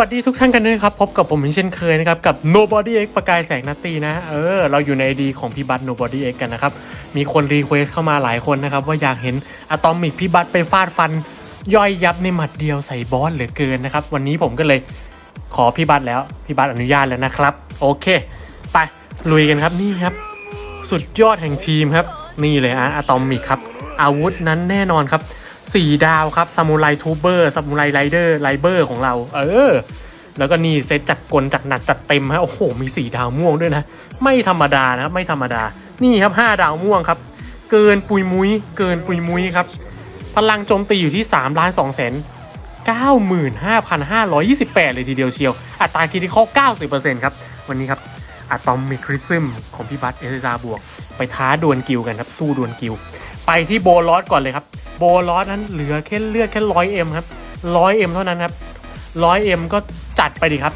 วัสดีทุกท่านกันด้วยครับ พบกับผมเช่นเคยนะครับ กับ Nobody X ประกายแสงนัตตีนะ เออ เราอยู่ในดีของพี่บัต Nobody X กันนะครับ มีคนรีเควสเข้ามาหลายคนนะครับ ว่าอยากเห็นอะตอมิกพี่บัตไปฟาดฟัน ย่อยยับในหมัดเดียวใส่บอสเหลือเกินนะครับ วันนี้ผมก็เลยขอพี่บัตแล้ว พี่บัตอนุญาตแล้วนะครับ โอเค ไปลุยกันครับนี่ครับ สุดยอดแห่งทีมครับ นี่เลยอะอะตอมิกครับอาวุธนั้นแน่นอนครับ สี่ดาวครับซามูไรทูเบอร์ซามูไรไรเดอร์ไรเบอร์ของเรา เออ แล้วก็นี่เซตจัดกลจัดหนักจัดเต็มฮะโอ้โห มีสี่ดาวม่วงด้วยนะ ไม่ธรรมดานะครับ ไม่ธรรมดา นี่ครับห้าดาวม่วงครับ เกินปุยมุ้ย เกินปุยมุ้ยครับ พลังโจมตีอยู่ที่3ล้าน2แสน95,528เลยทีเดียวเชียว อัตราคิดที่เขา90%ครับ วันนี้ครับอะตอมิคริซึมของพี่บัตเอเซซาบวก ไปท้าดวลกิลกันครับ สู้ดวลกิลไปที่โบลอสก่อนเลยครับ โบลอสนั้นเหลือแค่เลือดแค่ร้อยเอ็มครับร้อยเอ็มเท่านั้นครับร้อยเอ็มก็จัดไปดิครับ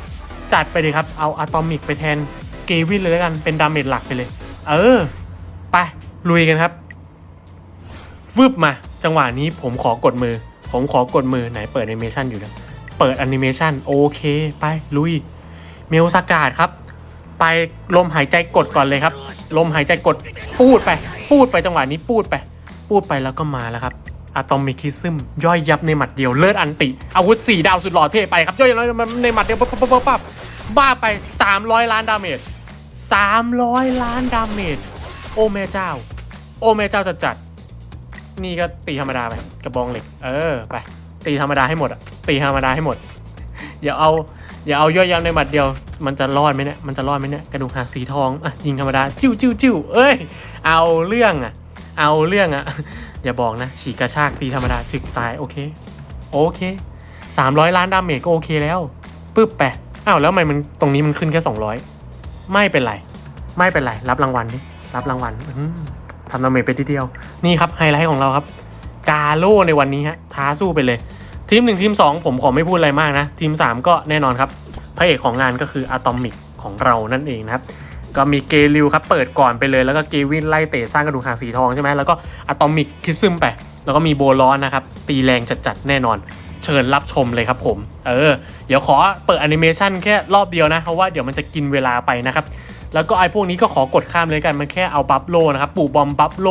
จัดไปดิครับ เอาอะตอมิกไปแทนเกวินเลยแล้วกันเป็นดาเมจหลักไปเลย เออ ไป ลุยกันครับฟึบมา จังหวะนี้ผมขอกดมือ ผมขอกดมือไหนเปิดแอนิเมชันอยู่นะเปิดแอนิเมชันโอเค ไป ลุย เมลสกาดครับ ไปลมหายใจกดก่อนเลยครับ ลมหายใจกดพูดไปพูดไปจังหวะนี้พูดไปพูดไปแล้วก็มาแล้วครับ อะตอมิคิซึมย่อยยับในหมัดเดียวเลิศอันติ อาวุธ 4 ดาวสุดหล่อเท่ไปครับ ย่อยยับในหมัดเดียวปั๊บปั๊บปั๊บปั๊บบ้าไป 300 ล้านดาเมจ300 ล้านดาเมจโอ้แม่เจ้า โอ้แม่เจ้าจัดจัดๆนี่ก็ตีธรรมดาไปกระบองเหล็ก เออไป ตีธรรมดาให้หมดอะตีธรรมดาให้หมดอย่าเอาอย่าเอาย่อยยับในหมัดเดียว มันจะรอดไหมเนี่ยมันจะรอดไหมเนี่ยกระดูกหักสีทองอะยิงธรรมดาจิ้วจิ้วจิ้วเอ้ยเอาเรื่องอะเอาเรื่องอะ อย่าบอกนะ ฉีกกระชากตีธรรมดาจึกตายโอเค โอเคสามร้อยล้านดาเมจก็โอเคแล้วปึ๊บไปอ้าวแล้วทำไมมันตรงนี้มันขึ้นแค่สองร้อยไม่เป็นไร ไม่เป็นไร รับรางวัลดิรับรางวัลทำดาเมจไปทีเดียว นี่ครับไฮไลท์ของเราครับ กาโลในวันนี้ฮะท้าสู้ไปเลย ทีมหนึ่งทีมสองผมขอไม่พูดอะไรมากนะ ทีมสามก็แน่นอนครับพระเอกของงานก็คืออะตอมิกของเรานั่นเองนะครับ ก็มีเกลิวครับเปิดก่อนไปเลยแล้วก็เกวินไล่เตะสร้างกระดูกหางสีทองใช่ไหมแล้วก็อะตอมิกคิดซึมไป แล้วก็มีโบลอนนะครับ ตีแรงจัดๆแน่นอน เชิญรับชมเลยครับผม เออ เดี๋ยวขอเปิดแอนิเมชันแค่รอบเดียวนะ เพราะว่าเดี๋ยวมันจะกินเวลาไปนะครับ แล้วก็ไอ้พวกนี้ก็ขอกดข้ามเลยกันมันแค่เอาบัฟโลนะครับปู่บอมบัฟโล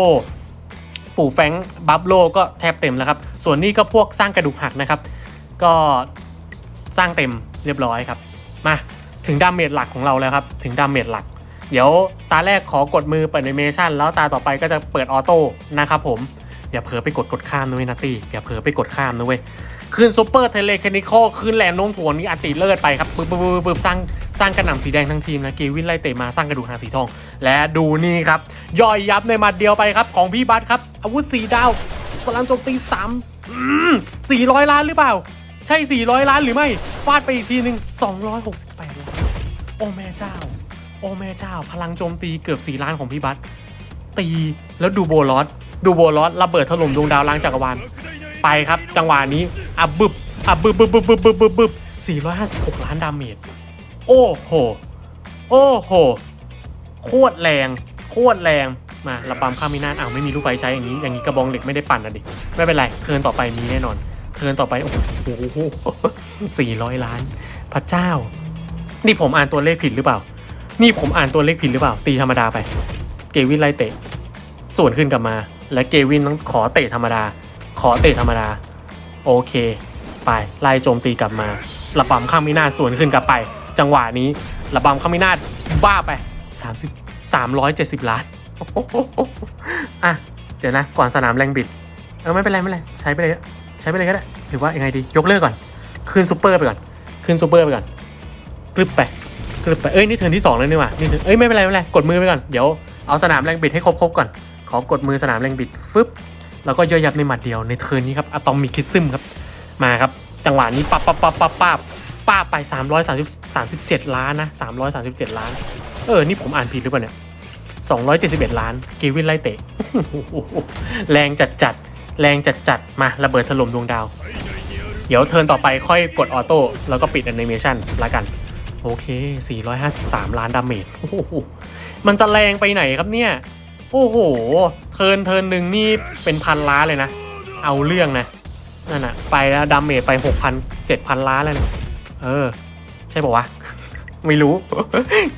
ปู่แฟงบัฟโลก็แทบเต็มแล้วครับ ส่วนนี้ก็พวกสร้างกระดูกหักนะครับ ก็สร้างเต็มเรียบร้อยครับ มาถึงดาเมจหลักของเราแล้วครับ ถึงดาเมจหลัก เดี๋ยวตาแรกขอกดมือเปิดแอนิเมชันแล้วตาต่อไปก็จะเปิดออโต้นะครับผม อย่าเผลอไปกดกดข้ามนะเว้ยนัตตี้อย่าเผลอไปกดข้ามนะเว้ยคืนซูเปอร์เทเลคนิคอลคืนแหลมโน้มถ่วงนี้อัติเลิศไปครับปึ๊บปึ๊บปึ๊บสร้างสร้างกระหน่ำสีแดงทั้งทีมนะเกวินไล่เตะมาสร้างกระดูกหางสีทอง และดูนี่ครับย่อยยับในหมัดเดียวไปครับ ของพี่บัตครับ อาวุธสีดาวพลังโจมตีสามสี่ร้อยล้านหรือเปล่า ใช่ 400 ล้านหรือไม่ฟาดไปอีกทีหนึ่ง268ล้านโอ้แม่เจ้า โอ้แม่เจ้า พลังโจมตีเกือบ4ล้านของพี่บัตตีแล้วดูโบลอสดูโบลอสระเบิดถล่มดวงดาวล้างจักรวาลไปครับ จังหวะนี้อะบึบอะบึบบึบบึบบึบบึบบึบบึบ456 ล้านดาเมจโอ้โห โอ้โห โคตรแรง โคตรแรง มาระบำข้ามมินาอ้าวไม่มีลูกไฟใช้อย่างนี้ อย่างนี้กระบองเหล็กไม่ได้ปั่นอะดิ ไม่เป็นไร เทินต่อไปมีแน่นอน เทินต่อไป โอ้โหสี่ร้อยล้าน พระเจ้า นี่ผมอ่านตัวเลขผิดหรือเปล่า นี่ผมอ่านตัวเลขผิดหรือเปล่า ตีธรรมดาไป เกวินไล่เตะ ส่วนขึ้นกลับมา และเกวินต้องขอเตะธรรมดา ขอเตะธรรมดา โอเค ไปไล่โจมตีกลับมาระบำข้ามมินาศสวนขึ้นกลับไป จังหวะนี้ระบำข้ามมินาบ้าไป 30 370 ล้านอะ เดี๋ยวนะ ก่อนสนามแรงบิด เออไม่เป็นไรไม่เป็นไร ใช้ไปเลยใช้ไปเลยก็ได้ หรือว่ายังไงดี ยกเลิกก่อนขึ้นซูเปอร์ไปก่อนขึ้นซูเปอร์ไปก่อนกรึบไป กรึบไปเอ้ยนี่เทิร์นที่สองแล้วนี่หว่านี่เทิร์นเอ้ยไม่เป็นไรไม่เป็นไรกดมือไปก่อนเดี๋ยวเอาสนามแรงบิดให้ครบๆก่อน ขอกดมือสนามแรงบิดฟึบแล้วก็ย่อยยับในหมัดเดียวในเทิร์นนี้ครับอะตอมมิคิซึมครับมาครับ จังหวะนี้ปั๊บปั๊บปั๊บปั๊บปั๊บป้าบไป3 3 3 7 ล้านนะ 337 ล้าน เออ นี่ผมอ่านผิดหรือเปล่าเนี่ย 271 ล้านเกวินไล่เตะ แรงจัดจัด แรงจัดจัดมา ระเบิดถล่มดวงดาว เดี๋ยวเทิร์นต่อไปค่อยกดออโต้แล้วก็ปิดแอนิเมชันละกัน โอเค 453 ล้านดาเมจโอ้โหมันจะแรงไปไหนครับเนี่ย โอ้โห เทิร์นเทิร์นหนึ่งนี่เป็นพันล้านเลยนะ เอาเรื่องนะ นั่นอะไปแล้วดาเมจไป 6,000 7,000 ล้านแล้วนะเออ ใช่ปะวะ ไม่รู้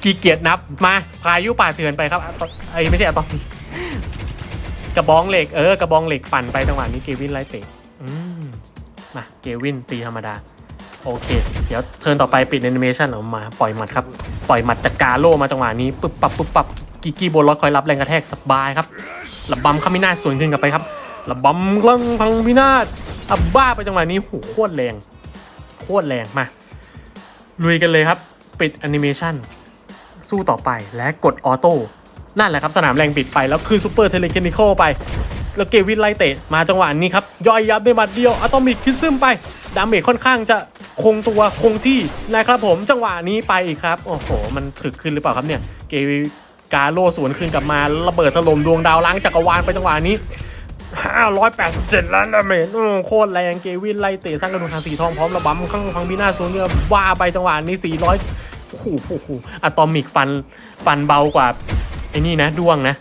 กี่เกียจนับมาพายุป่าเถื่อนไปครับอะตอไอ้ไม่ใช่อะตอมกระบองเหล็กเออกระบองเหล็กปั่นไปจังหวะนี้เกวินไล่เตะอืมมาเกวินตีธรรมดา โอเค เดี๋ยวเทิร์นต่อไปปิดแอนิเมชันออกมาปล่อยหมัดครับ ปล่อยหมัดจากกาโลมาจังหวะนี้ปึ๊บปับปึ๊บปับกิกกี้โบนล็อกคอยรับแรงกระแทกสบายครับระบำข้ามินาสวนขึ้นกลับไปครับระบำกลังพังพินาศอับบ้าไปจังหวะนี้โหโคตรแรงโคตรแรงมาลุยกันเลยครับ ปิดแอนิเมชันสู้ต่อไปและกดออโต้นั่นแหละครับสนามแรงปิดไปแล้วคือซูเปอร์เทเลเคนิคอลไป แล้วเกวินไลเตะมาจังหวะนี้ครับ ย่อยยับด้วยหมัดเดียวอะตอมิกคิดซึมไป ดาเมจค่อนข้างจะ คงตัวคงที่นะครับผมจังหวะนี้ไปอีกครับ โอ้โห มันถึกขึ้นหรือเปล่าครับเนี่ย เกวิกาโลสวนคืนกลับมาระเบิดถล่มดวงดาวล้างจักรวาลไปจังหวะนี้587ล้านดาเมจอืมโคตรแรงเกวินไล่เตะสร้างกระดูกทางสีทองพร้อมระบำข้างพังพินาศสูงเนี่ยว่าไปจังหวะนี้ 400โอ้โหโอ้โหอะตอมิกฟันฟันเบากว่าไอ้นี่นะดวงนะ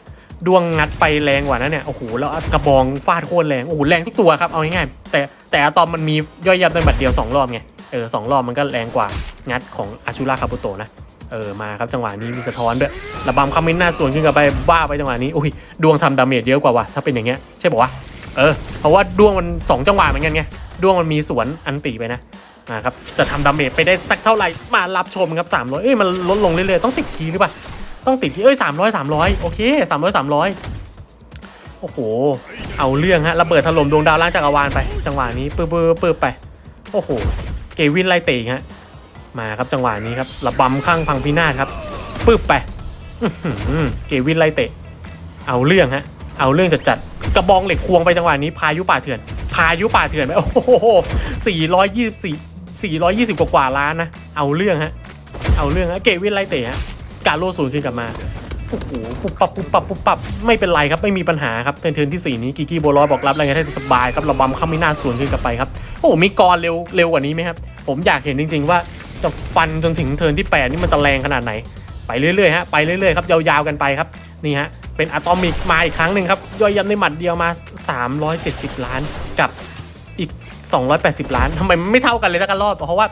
ดวงงัดไปแรงกว่านั้นเนี่ยโอ้โหแล้วกระบองฟาดโคตรแรงโอ้โหแรงทุกตัวครับเอาง่ายๆแต่แต่อะตอมมันมีย่อยยับในบัตรเดียว 2 รอบไง เออสองรอบมันก็แรงกว่างัดของอาชูราคาบุโตนะเออมาครับจังหวะนี้มีสะท้อนด้วยระบำคามินหน้าส่วนขึ้นกับไปบ้าไปจังหวะนี้อุ้ยดวงทำดาเมจเยอะกว่าว่ะถ้าเป็นอย่างเงี้ยใช่ป่าวะเออเพราะว่าดวงมัน 2 จังหวะเหมือนกันไงดวงมันมีสวนอันตีไปนะนะครับจะทำดาเมจไปได้สักเท่าไหร่มารับชมครับ300เอ้ยมันลดลงเรื่อยๆต้องติดคีหรือเปล่าต้องติดที่เอ้ยสามร้อยสามร้อยโอเคสามร้อยสามร้อยโอ้โห เอาเรื่องฮะระเบิดถล่มดวงดาวล้างจักรวาลไป จังหวะนี้ปื้อปื้อปื้อไป โอ้โห เกวินไล่เตะฮะมาครับจังหวะนี้ครับระบำข้างพังพินาศครับปื้บไปอื้อหือเกวินไล่เตะ เอาเรื่องฮะเอาเรื่องจัดจัดๆกระบองเหล็กควงไปจังหวะนี้พายุป่าเถื่อน พายุป่าเถื่อนไปโอ้โหสี่ร้อยยี่สิบสี่สี่ร้อยยี่สิบกว่าล้านนะเอาเรื่องฮะเอาเรื่องฮะเกวินไล่เตะฮะการโลศูนย์ขึ้นกลับมา โอ้โหปุ๊บปับปุ๊บปับปุ๊บปับไม่เป็นไรครับไม่มีปัญหาครับเป็นเทิร์นที่4นี้กิกกี้โบลอยบอกรับอะไรเงี้ยได้สบายครับระบำเข้าไม่น่าสวนขึ้นกลับไปครับโอ้โหมีกรเร็วเร็วกว่านี้ไหมครับผมอยากเห็นจริง ๆ ว่าจะฟันจนถึงเทิร์นที่ 8 นี่มันจะแรงขนาดไหน ไปเรื่อยๆฮะไปเรื่อยๆครับยาวๆกันไปครับนี่ฮะเป็นอะตอมิกมาอีกครั้งหนึ่งครับย่อยยันในหมัดเดียวมา 370 ล้านกับอีก 280 ล้านทำไมไม่เท่ากันเลยสักรอบเพราะว่า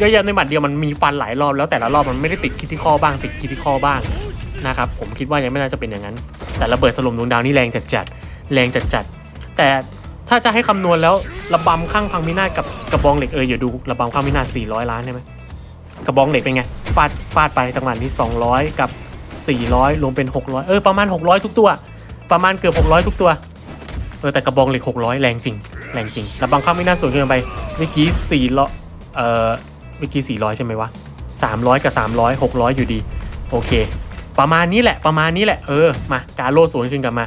ย่อยยันในหมัดเดียวมันมีฟันหลายรอบแล้วแต่ละรอบมันไม่ได้ติดคิดที่ข้อบ้างติดคิดที่ข้อบ้าง นะครับผมคิดว่ายังไม่น่าจะเป็นอย่างนั้น แต่ระเบิดถล่มดวงดาวนี่แรงจัดจัดแรงจัดจัดแต่ถ้าจะให้คำนวณแล้วระบำข้างพังมินาศกับกระบองเหล็กเอออย่าดูระบำข้างมินาศ400 ล้านใช่ไหมกระบองเหล็กเป็นไงฟาดฟาดไปจังหวะนี้ 200 กับ 400รวมเป็น 600 เออประมาณ 600 ทุกตัว ประมาณเกือบ 600 ทุกตัวเออแต่กระบองเหล็ก 600 แรงจริง แรงจริงระบำข้างมินาศส่วนเกินไปเมื่อกี้400เอ่อเมื่อกี้400 ใช่ไหมวะ300 กับ 300 600 อยู่ดี โอเค ประมาณนี้แหละประมาณนี้แหละเออมาการโลสวนขึ้นกลับมา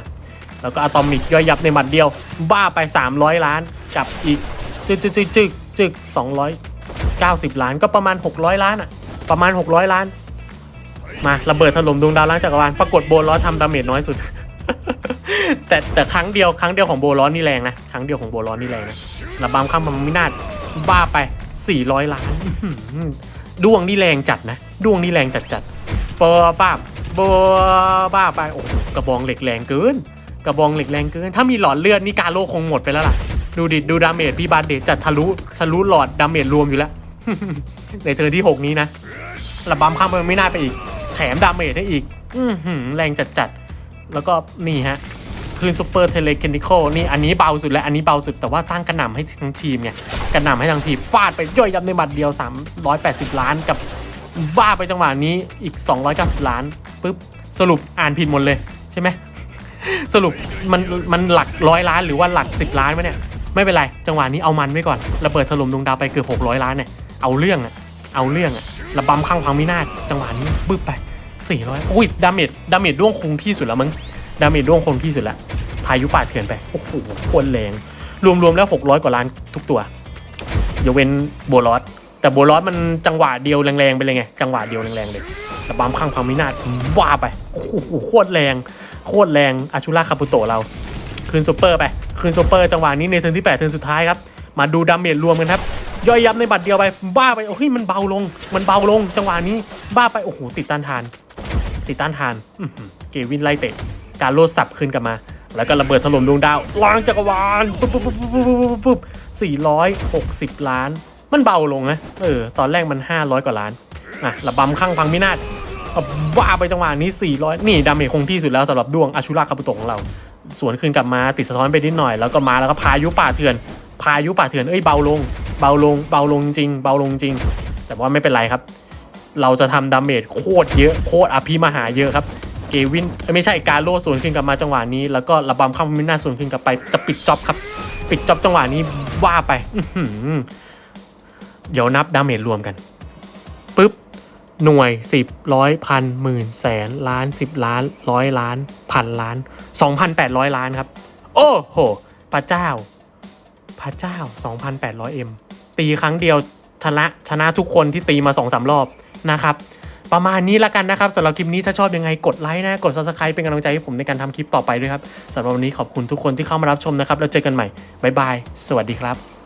แล้วก็อะตอมิกย่อยยับในหมัดเดียว บ้าไป 300 ล้านกับอีกจึกจึกจึกจึกจึก290 ล้านก็ประมาณ 600 ล้านอะประมาณ 600 ล้าน มาระเบิดถล่มดวงดาวล้างจักรวาลปรากฏโบลอสทำดาเมจน้อยสุด แต่แต่ครั้งเดียวครั้งเดียวของโบลอสนี่แรงนะครั้งเดียวของโบลอสนี่แรงนะระบำข้ามมินาบ้าไป 400 ล้านอื้อหือดวงนี่แรงจัดนะดวงนี่แรงจัดจัดปอป้า บบ้าไปโอ้กระบองเหล็กแรงเกิน กระบองเหล็กแรงเกิน ถ้ามีหลอดเลือดนี่กาโลคงหมดไปแล้วล่ะ ดูดิดูดาเมจพี่บาเดจัดทะลุทะลุหลอดดาเมจรวมอยู่แล้ว ในเธอที่ 6 นี้นะระบำข้ามไปไม่น่าไปอีก แถมดาเมจให้อีก อืแรงจัดจัดๆ แล้วก็นี่ฮะคืนซูเปอร์เทเลเคนิคอลนี่อันนี้เบาสุดและอันนี้เบาสุดแต่ว่าสร้างกระหน่ำให้ทั้งทีมไงกระหน่ำให้ทั้งทีมฟาดไปย่อยยับในหมัดเดียว 380 ล้านกับบ้าไปจังหวะนี้อีก 290 ล้าน ปุ๊บสรุปอ่านผิดหมดเลยใช่ไหมสรุปมันมันหลักร้อยล้านหรือว่าหลัก 10 ล้านวะเนี่ยไม่เป็นไร จังหวะนี้เอามันไว้ก่อนระเบิดถล่มดวงดาวไปเกือบ600 ล้านเนี่ยเอาเรื่องอะเอาเรื่องอะระบำข้างพังมินาศจังหวะนี้บึ้บไป 400อุ้ยดาเมจดาเมจร่วงคงที่สุดแล้วมั้งดาเมจร่วงคงที่สุดละพายุป่าเถื่อนไปโอ้โหโคตรแรงรวมๆแล้ว 600 กว่าล้านทุกตัวยกเว้นโบลอสแต่โบลอสมันจังหวะเดียวแรงๆไปเลยไงจังหวะเดียวแรงๆเลย แต่บามข้างพังมินาศว่าไปโอ้โหโคตรแรง โคตรแรงอาชูราคาปุโตเรา คืนซูเปอร์ไป คืนซูเปอร์จังหวะนี้ในเทิร์นที่8เทิร์นสุดท้ายครับ มาดูดาเมจรวมกันครับ ย่อยยับในบัตรเดียวไปบ้าไปโอ้ยมันเบาลง มันเบาลง จังหวะนี้บ้าไปโอ้โหติดต้านทาน ติดต้านทานเกวินไล่เตะการโลดสับขึ้นกลับมา แล้วก็ระเบิดถล่มดวงดาวล้างจักรวาลปุ๊บปุ๊บปุ๊บปุ๊บปุ๊บปุ๊บสี่ร้อยหกสิบล้านมันเบาลงนะ เออ ตอนแรกมัน 500 กว่าล้าน อะ ระบำข้างพังพินาศเอา ว่าไปจังหวะนี้ 400 นี่ดาเมจคงที่สุดแล้วสำหรับดวงอาชุราคาบุโตะของเรา สวนคืนกลับมาติดสะท้อนไปนิดหน่อยแล้วก็มาแล้วก็พายุป่าเถื่อน พายุป่าเถื่อนเอ้ยเบาลง เบาลงเบาลงจริง เบาลงจริง แต่ว่าไม่เป็นไรครับ เราจะทำดาเมจโคตรเยอะโคตรอภิมหาเยอะครับเกวินไม่ใช่การโล่สวนขึ้นกลับมาจังหวะนี้ แล้วก็ระบำข้ามมิน่าสวนขึ้นกลับไปจะปิดจ็อบครับ ปิดจ็อบจังหวะนี้ว่าไปเดี๋ยวนับดาเมจรวมกันปุ๊บ หน่วยสิบร้อยพันหมื่นแสนล้านสิบล้านร้อยล้านพันล้านสองพันแปดร้อยล้านครับ โอ้โหพระเจ้า พระเจ้า 2,800M ตีครั้งเดียวชนะชนะทุกคนที่ตีมา2อสรอบนะครับ ประมาณนี้ละกันนะครับสำหรับคลิปนี้ถ้าชอบยังไงกดไลค์นะ กด subscribe เป็นกำลังใจให้ผมในการทำคลิปต่อไปด้วยครับสำหรับวันนี้ขอบคุณทุกคนที่เข้ามารับชมนะครับ แล้วเจอกันใหม่บ๊ายบาย สวัสดีครับ